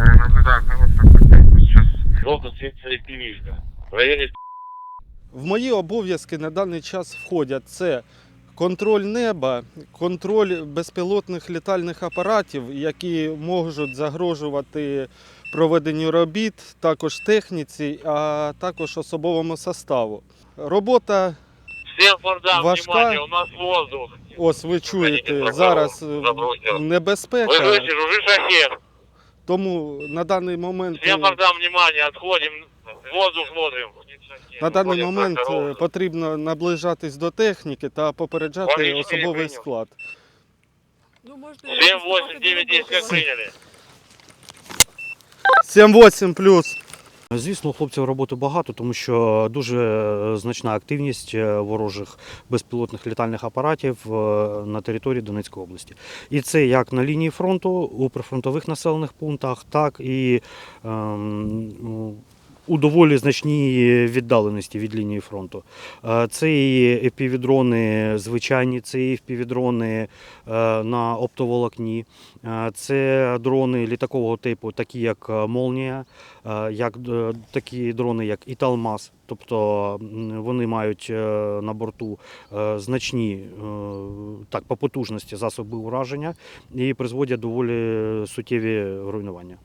Картинку сейчас. Желто. В мої обов'язки на даний час входять це контроль неба, контроль безпілотних літальних апаратів, які можуть загрожувати проведенню робіт, також техніці, а також особовому составу. Робота, фордам, Важка. внимание, у нас воздух. ось ви чуєте, зараз е, небезпека, Выключи, уже шахет. Тому на даний момент Я Всем внимание, отходим. Воздух ловим. на даний момент е, потрібно наближатись до техніки та попереджати Вони особовий прийняв. склад. Ну, можна 7, 8, 9, 10, как приняли. 7-8 плюс. Звісно, у хлопців роботи багато, тому що дуже значна активність е, ворожих безпілотних літальних апаратів е, на території Донецької області. І це як на лінії фронту у прифронтових населених пунктах, так і ем, ну, у доволі значній віддаленості від лінії фронту. Е, Це і епівідрони звичайні, це і впівдрони е, на оптоволокні, е, це дрони літакового типу, такі як е, Молнія, е, як е, такі дрони, як Італмас. Тобто вони мають е, на борту е, значні е, так, по потужності засоби ураження і призводять доволі суттєві руйнування.